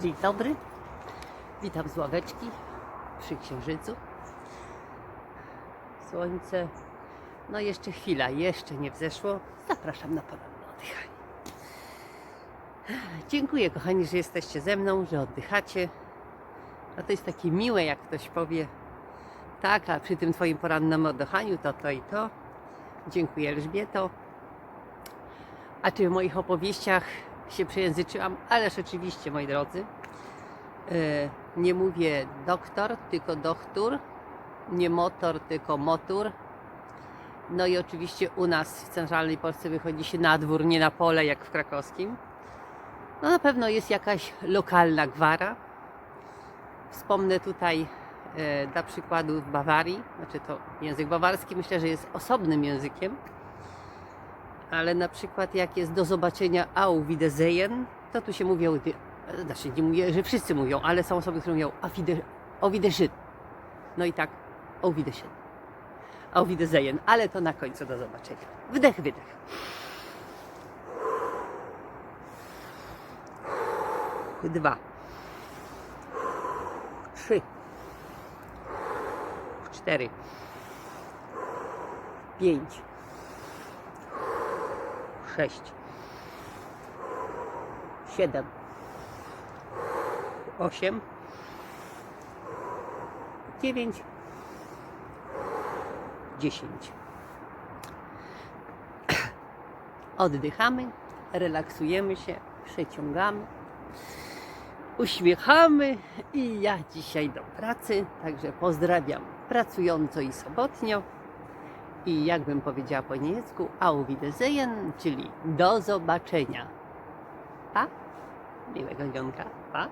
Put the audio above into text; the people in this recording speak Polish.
Dzień dobry. Witam z ławeczki przy księżycu. Słońce. No jeszcze chwila, jeszcze nie wzeszło. Zapraszam na poranne oddychanie. Dziękuję kochani, że jesteście ze mną, że oddychacie. A to jest takie miłe, jak ktoś powie tak, a przy tym twoim porannym oddychaniu to to i to. Dziękuję Elżbieto. A czy w moich opowieściach się przejęzyczyłam? Ależ oczywiście, moi drodzy. E, Nie mówię doktor, tylko doktor. Nie motor, tylko motor. No i oczywiście u nas w centralnej Polsce wychodzi się na dwór, nie na pole jak w krakowskim. No na pewno jest jakaś lokalna gwara. Wspomnę tutaj e, dla przykładu w Bawarii, znaczy to język bawarski myślę, że jest osobnym językiem, ale na przykład jak jest do zobaczenia Au Wiedersehen, to tu się mówi, o wi- znaczy nie mówię, że wszyscy mówią, ale są osoby, które mówią Auf Wiedersehen. No i tak, Au Wiedersehen. Auf Wiedersehen, ale to na końcu do zobaczenia. Wdech, wydech. Dwa. Trzy. Cztery. Pięć. Sześć. Siedem. Osiem. Dziewięć. Dziesięć. Oddychamy, relaksujemy się, przeciągamy, uśmiechamy i ja dzisiaj do pracy, także pozdrawiam pracująco i sobotnio. I jakbym powiedziała po niemiecku, auf Wiedersehen, czyli do zobaczenia. Pa, miłego dzionka, pa.